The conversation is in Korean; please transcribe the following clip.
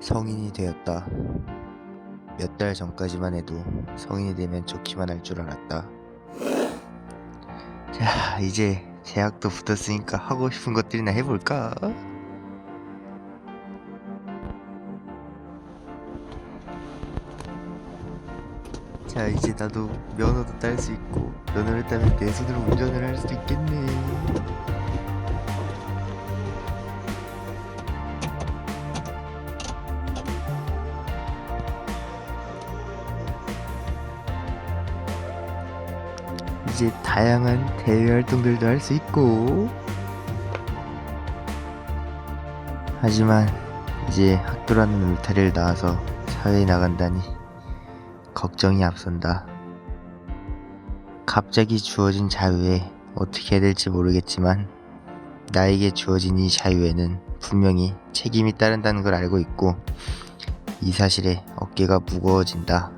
성인이 되었다. 몇 달 전까지만 해도 성인이 되면 좋기만 할 줄 알았다. 자, 이제 대학도 붙었으니까 하고 싶은 것들이나 해볼까? 자, 이제 나도 면허도 딸 수 있고 면허를 따면 내 손으로 운전을 할 수 있겠네. 이제 다양한 대외 활동들도 할 수 있고 하지만 이제 학교라는 울타리를 나와서 사회에 나간다니 걱정이 앞선다. 갑자기 주어진 자유에 어떻게 해야 될지 모르겠지만 나에게 주어진 이 자유에는 분명히 책임이 따른다는 걸 알고 있고 이 사실에 어깨가 무거워진다.